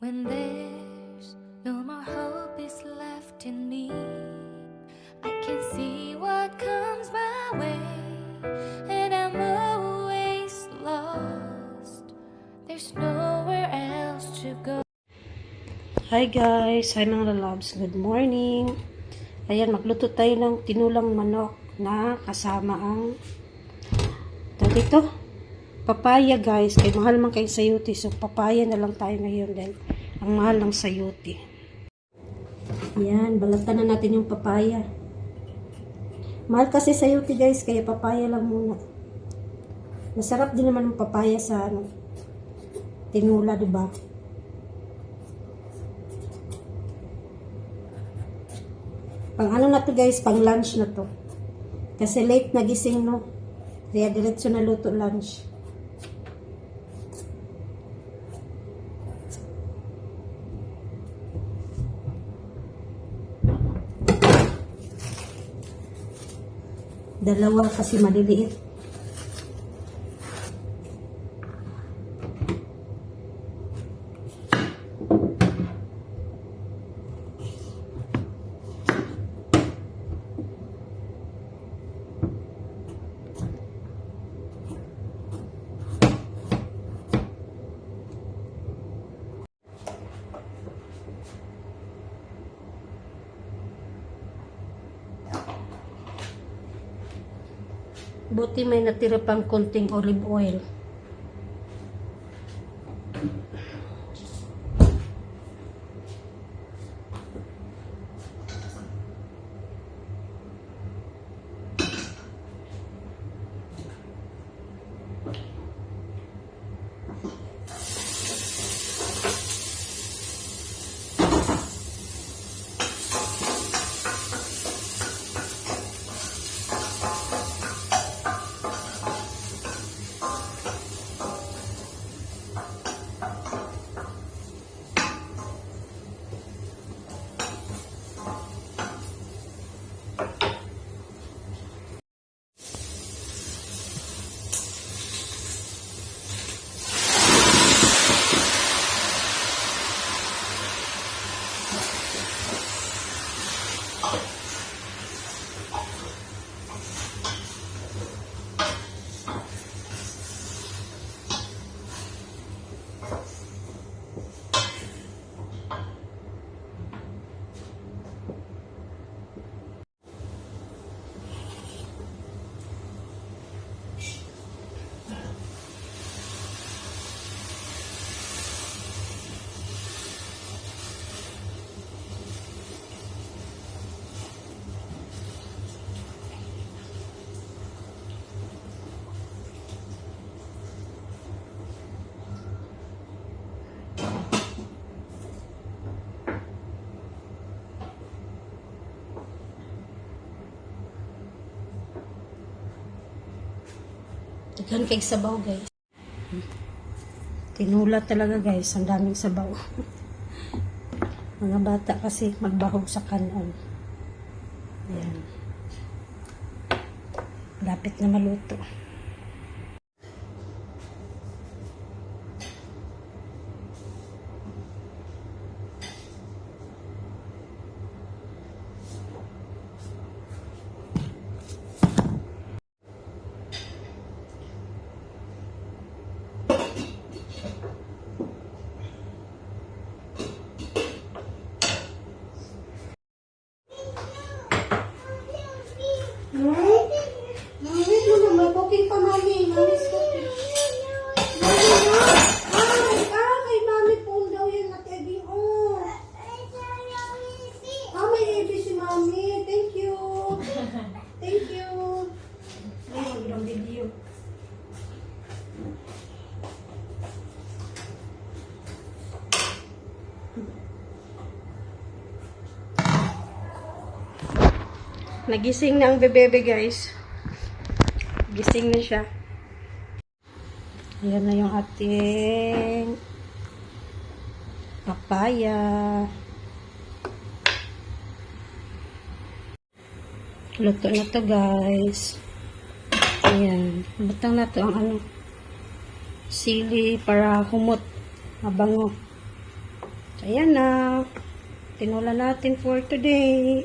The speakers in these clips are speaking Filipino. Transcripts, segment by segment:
When there's no more hope is left in me, I can see what comes my way, and I'm always lost. There's nowhere else to go. Hi guys! Hi mga loves! Good morning! Ayan, magluto tayo ng tinulang manok na kasama ang dito? Papaya guys. Kay mahal man kay sayuti. So papaya na lang tayo ngayon dahil ang mahal ng sayuti. Ayan, balatan na natin yung papaya. Mahal kasi sayuti guys, kaya papaya lang muna. Masarap din naman ang papaya sa ano, tinula, di ba? Pang ano na to guys, pang lunch na to. Kasi late nagising no. Kaya diretso na luto lunch. Dalawa kasi maliliit. Buti may natira pang konting olive oil. Daghan kay sabaw guys. Tinula talaga guys, ang daming sabaw. Mga bata kasi magbahog sa kanon. Ayan. Lapit na maluto. Mami, mo naman. Cooking pa, mami. Mami's cooking. Mami, no. Ay, ah, kay mami po daw yan natiging. Oh. Ah, may AB si mami. Thank you. Thank you. Mag video. Nagising na ang bebebe guys. Gising na siya. Ayan na yung ating papaya. Luto na to guys. Butang na to ang ano. Sili para humot. Mabango. So, ayan na. Tinula natin for today.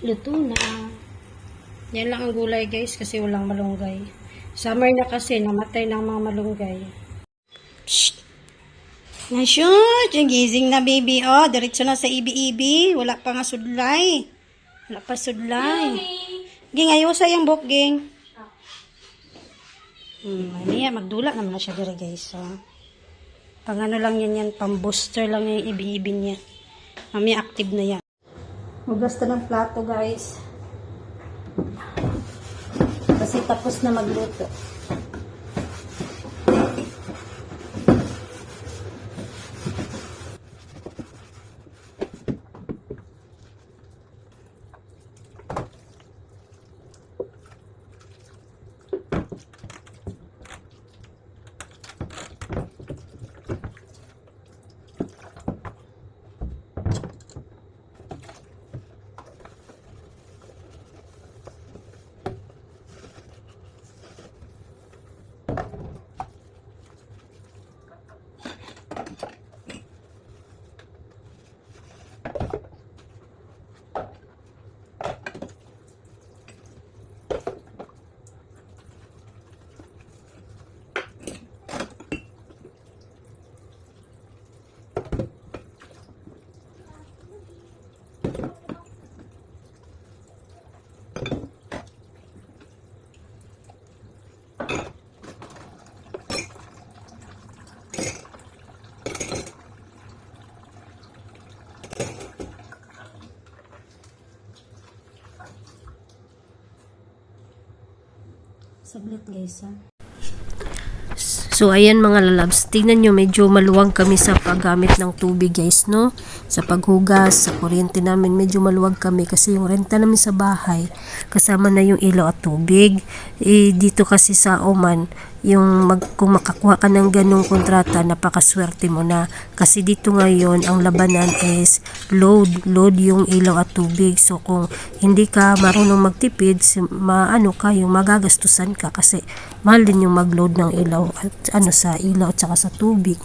Luto na. Yan lang ang gulay guys kasi walang malunggay. Summer na kasi, namatay ng mga malunggay. Psst! Nashoot! Yung gising na baby, oh. Diretso na sa ibi-ibi. Wala pa nga sudlay. Wala pa sudlay. Ging, ayusa yung book, ging. Hmm, mamaya, magdula naman na siya dire guys. So, pang ano lang yan yan, pang booster lang yung ibi-ibi niya. Mamaya active na yan. Hugas na ng plato guys. Kasi tapos na magluto. Saglit guys ha. So, ayan mga lalabs. Tingnan nyo, medyo maluwag kami sa paggamit ng tubig guys, no? Sa paghugas, sa kuryente namin, medyo maluwag kami kasi yung renta namin sa bahay, kasama na yung ilaw at tubig. Eh, dito kasi sa Oman, yung mag, kung makakuha ka ng ganong kontrata, napakaswerte mo na. Kasi dito ngayon, ang labanan is load. Load yung ilaw at tubig. So, kung hindi ka marunong magtipid, maano ka, yung magagastusan ka kasi mahal din yung mag-load ng ilaw at ano sa ilaw at saka sa tubig.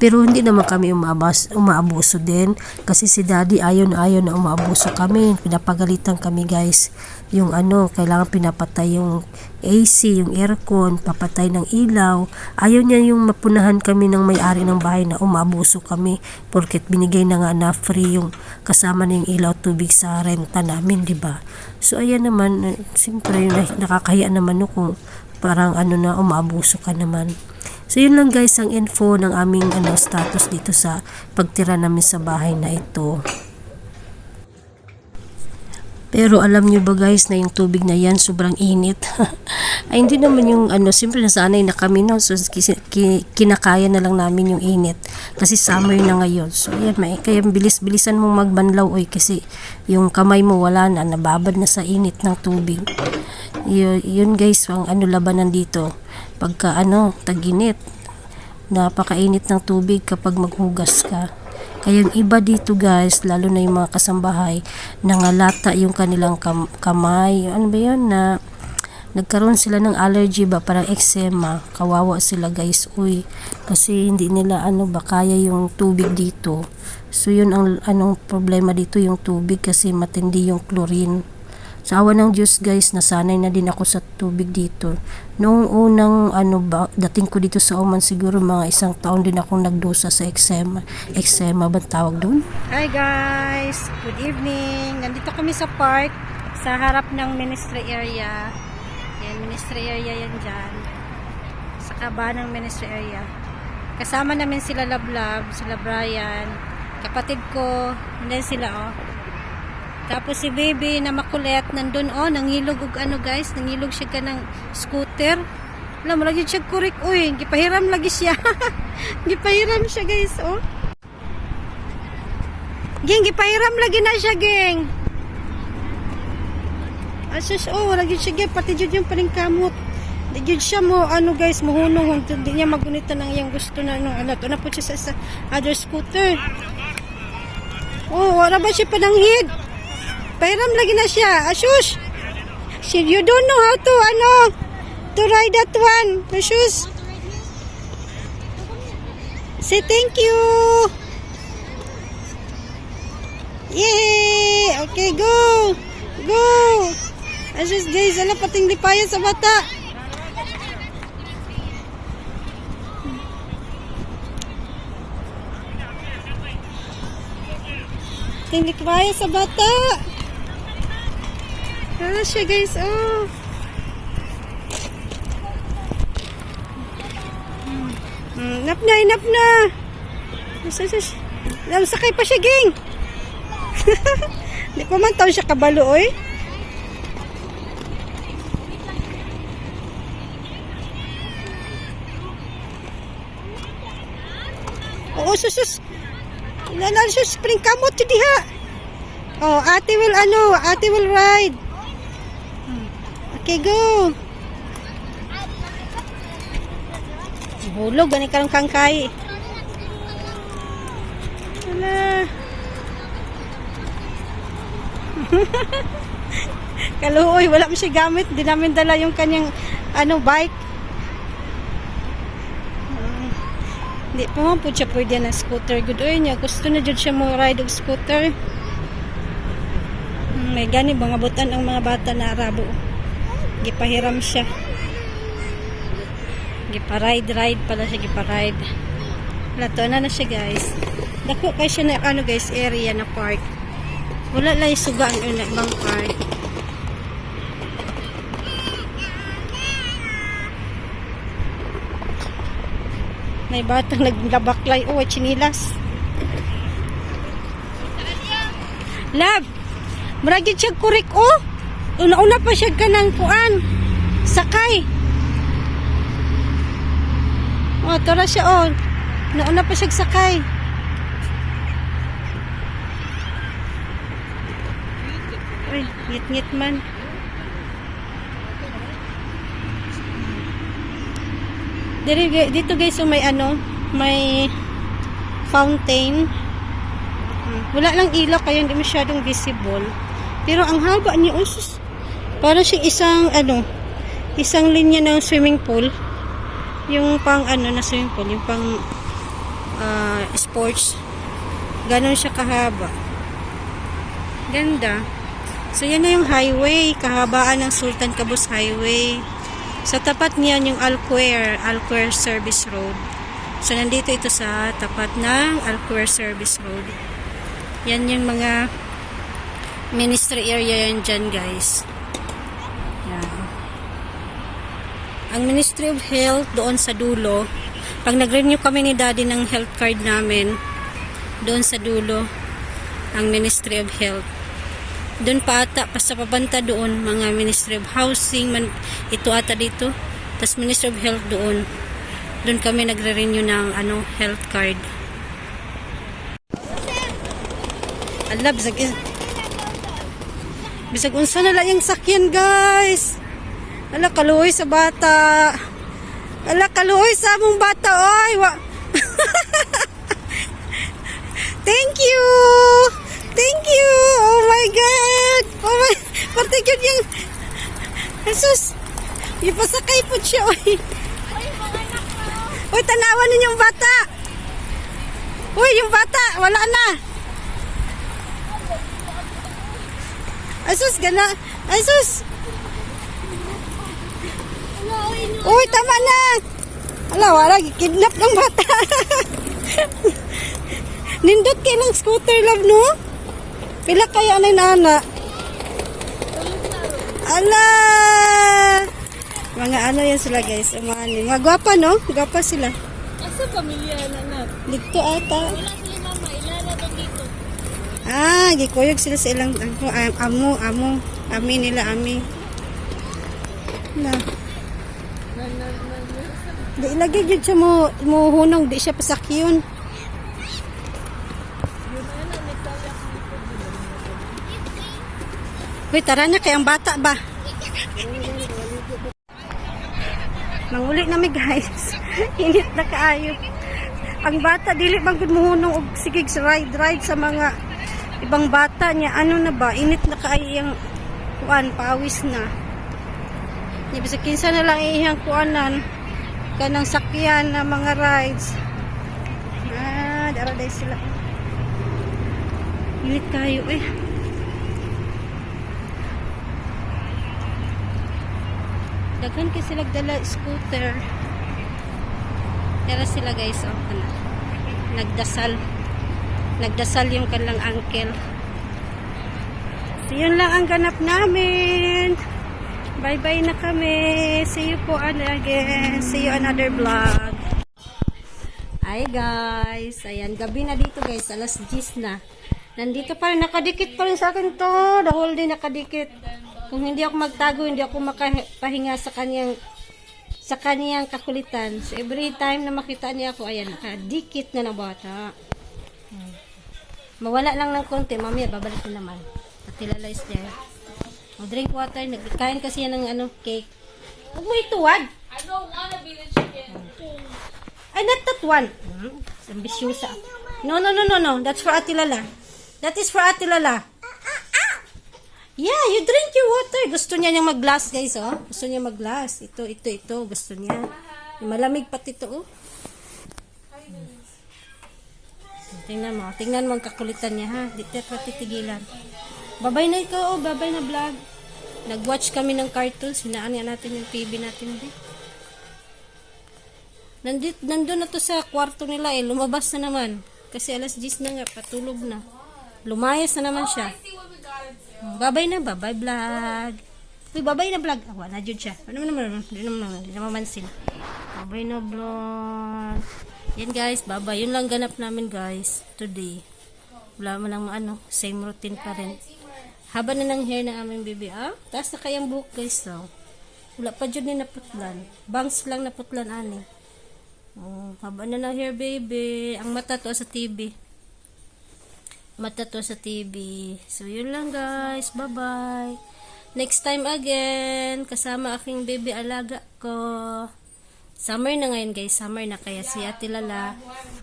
Pero hindi naman kami umabas, umaabuso din kasi si daddy ayaw na ayaw na umaabuso kami. Pinapagalitan kami guys. Yung ano, kailangan pinapatay yung AC, yung aircon, papatay ng ilaw. Ayaw niya yung mapunahan kami ng may-ari ng bahay na umaabuso kami porket binigay na nga na free yung kasama na ilaw tubig sa renta namin, di ba? So ayan naman, eh, siyempre nakakahiya naman no kung parang ano na umaabuso ka naman. So yun lang guys ang info ng aming ano status dito sa pagtira namin sa bahay na ito. Pero alam nyo ba guys na yung tubig na yan sobrang init. Ay hindi naman yung ano, siyempre nasanay na kami no. So ki- ki- kinakaya na lang namin yung init. Kasi summer na ngayon. So yan, may, kaya bilis-bilisan mong magbanlaw oy kasi yung kamay mo wala na, nababad na sa init ng tubig. Yun, yun guys, ang ano labanan dito. Pagka ano, taginit. Napakainit ng tubig kapag maghugas ka. Kaya yung iba dito guys, lalo na yung mga kasambahay, nangalata yung kanilang kam- kamay. Ano ba yun na nagkaroon sila ng allergy ba parang eczema kawawa sila guys uy kasi hindi nila ano ba kaya yung tubig dito so yun ang anong problema dito yung tubig kasi matindi yung chlorine sa awa ng Diyos guys, nasanay na din ako sa tubig dito. Noong unang ano ba, dating ko dito sa Oman siguro mga isang taon din akong nagdusa sa eczema. Eczema ba tawag doon? Hi guys! Good evening! Nandito kami sa park sa harap ng ministry area. Yan, ministry area yan dyan. Sa kaba ng ministry area. Kasama namin sila Lablab, sila Brian, kapatid ko, and then sila oh. Tapos si baby na makulit, nandun oh, nangilog og ano guys, nangilog siya ka ng scooter. Alam mo, lagi siya kurik, uy, gipahiram lagi siya. gipahiram siya guys, oh. Ging, gipahiram lagi na siya, ging. Asus, oh, lagi siya, ging. Pati jud yung paningkamot. Di jud siya mo, ano guys, muhunong. Hindi niya magunita ng iyang gusto na, ano, ano, to na po siya sa, sa other scooter. Oh, wala ba siya pananghid? Pahiram lagi na siya. Asus! Sir, you don't know how to, ano, to ride that one. Asus! Say thank you! Yay! Okay, go! Go! Asus guys, ala pating lipayan sa bata. Pating lipayan sa bata. Ano siya guys, oh. Hmm, inap na, inap na. Asus, asus. Sakay pa siya, ging. Di pa man taon siya kabalo, oy. Oo, susus. Nalan siya spring kamot diha. Oh, ate will ano, ate will ride. Okay, go. Hulog, gani karong kangkay. Wala. Kaluoy, wala mo siya gamit. Di namin dala yung kanyang ano, bike. Hindi pa man po siya pwede na scooter. Good oy niya. Gusto na dyan siya mo ride og scooter. May gani mga butan ang mga bata na arabo. Gipahiram siya. Gipa-ride, ride pala siya gipa-ride. Lato na na siya guys. Dako kay siya na ano guys, area na park. Wala lang suga ang una ibang park. May batang naglabaklay. Oh, chinilas. Lab, maragid siya kurik oh. Una-una pa siya ka ng kuan. Sakay. Oh, tara siya oh. Nauna pa siya sakay. Uy, ngit-ngit man. Dito, dito guys, so may ano, may fountain. Wala lang ilaw kaya hindi masyadong visible. Pero ang haba niya, oh, parang siyang isang, ano, isang linya ng swimming pool. Yung pang, ano, na swimming pool, yung pang ah, sports. Ganon siya kahaba. Ganda. So, yan na yung highway. Kahabaan ng Sultan Cabos Highway. Sa tapat niyan yung Alquer, Alquer Service Road. So, nandito ito sa tapat ng Alquer Service Road. Yan yung mga ministry area yan dyan, guys. Yan. Ang Ministry of Health doon sa dulo. Pag nag-renew kami ni Daddy ng health card namin, doon sa dulo, ang Ministry of Health. Doon pa ata, sa pabanta doon, mga Ministry of Housing, man, ito ata dito. Tapos Ministry of Health doon. Doon kami nagre-renew ng ano, health card. Ala, bisag Bisag unsa na lang yung sakyan, guys. Ala, kaluoy sa bata. Ala, kaluoy sa among bata, oy. Wa Thank you! Thank you! Oh my God! Oh my... Pati yun yung... Jesus! Ipasakay po siya, oy. Uy, tanawan ninyo yung bata! Uy, yung bata! Wala na! Asus, gana! Asus! Uy, tama na! Ala, wala, kidnap ng bata. Nindot kay ng scooter, love, no? Pila kaya na nana? Ala! Mga ano yan sila, guys. Ano, mga gwapa, no? Gwapa sila. Asa pamilya na na? Dito ata. Wala sila mama, ilala na dito. Ah, gikuyog sila sa ilang ano, am- amo, amo. Ami nila, ami. Na. Di ilagay yun siya mo, mo hunong, di siya pasakyon. Uy, tara na kay ang bata ba? Manguli na mi guys. Init na kaayo. Ang bata dili bang gud mohunong og sige sa ride ride sa mga ibang bata niya ano na ba init na kaayo yung kuan pawis na. Di bisag kinsa na lang iihang kuanan kanang sakyan na mga rides. Ah, daraday sila. Init kayo eh. Daghan kay sila dala scooter. Tara sila guys, oh, ano, nagdasal. Nagdasal yung kanilang uncle. So, yun lang ang ganap namin. Bye-bye na kami. See you po again. See you another vlog. Hi guys. Ayan, gabi na dito guys. Alas 10 na. Nandito pa rin. Nakadikit pa rin sa akin to. The whole day nakadikit. Kung hindi ako magtago, hindi ako makapahinga sa kanyang sa kaniyang kakulitan. So, every time na makita niya ako, ayan, nakadikit na na bata. Mawala lang ng konti, mamaya babalik na naman. At tilala is there. O, drink water, nagkain kasi yan ng ano, cake. Huwag mo ituwad! I don't want to be the chicken. Ay, not that one. Hmm, ambisyosa. No, no, no, no, no. That's for Ate Lala. That is for Ate Lala. Yeah, you drink your water. Gusto niya niyang mag-glass, guys, oh. Gusto niya mag-glass. Ito, ito, ito. Gusto niya. Malamig pati ito, oh. Tingnan mo. Tingnan mo ang kakulitan niya, ha. Di tayo titigilan. Babay na ikaw, oh. Babay na vlog. Nag-watch kami ng cartoons. Hinaan nga natin yung TV natin, di. Nandit, nandun na to sa kwarto nila eh. Lumabas na naman. Kasi alas 10 na nga, patulog na. Lumayas na naman siya. Babay na, babay vlog. Uy, babay na vlog. Ah, wala dyan siya. Ano naman, hindi naman, hindi naman mansin. Babay na vlog. Yan guys, babay. Yun lang ganap namin guys, today. Wala man lang ano, same routine pa rin. Haba na ng hair ng aming baby. Ah, taas na kayang buhok guys. So. Wala pa dyan ni naputlan. Bangs lang naputlan ani. Oh, haba na ng hair baby. Ang mata to sa TV mata to sa TV. So, yun lang guys. Bye-bye. Next time again, kasama aking baby alaga ko. Summer na ngayon guys. Summer na kaya si Ate Lala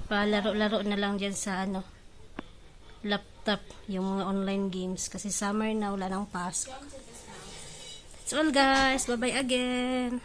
palaro-laro na lang dyan sa ano laptop yung mga online games kasi summer na wala nang pasok. So all guys, bye-bye again.